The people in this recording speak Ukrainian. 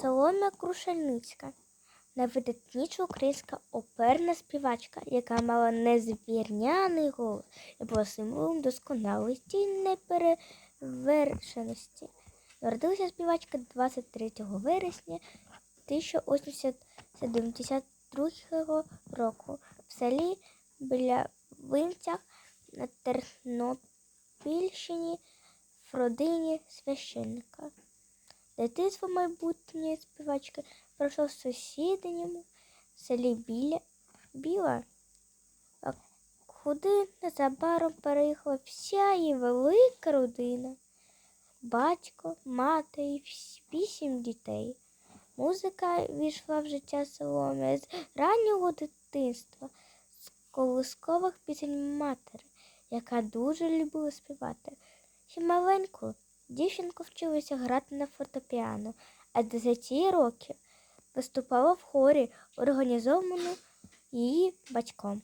Соломія Крушельницька найвидатніша українська оперна співачка, яка мала незвірняний голос і була символом досконалості і неперевершеності. Народилася співачка 23 вересня 1872 року в селі Білявинцях на Тернопільщині в родині священника. Дитинство майбутньої співачки пройшло в сусідньому селі Біля, Біла, а куди незабаром переїхала вся її велика родина. Батько, мати і вісім дітей. Музика війшла в життя Соломія з раннього дитинства, з колискових пісень матері, яка дуже любила співати. Ще маленьку дівчинку вчилася грати на фортепіано, а до 10 років виступала в хорі, організованому її батьком.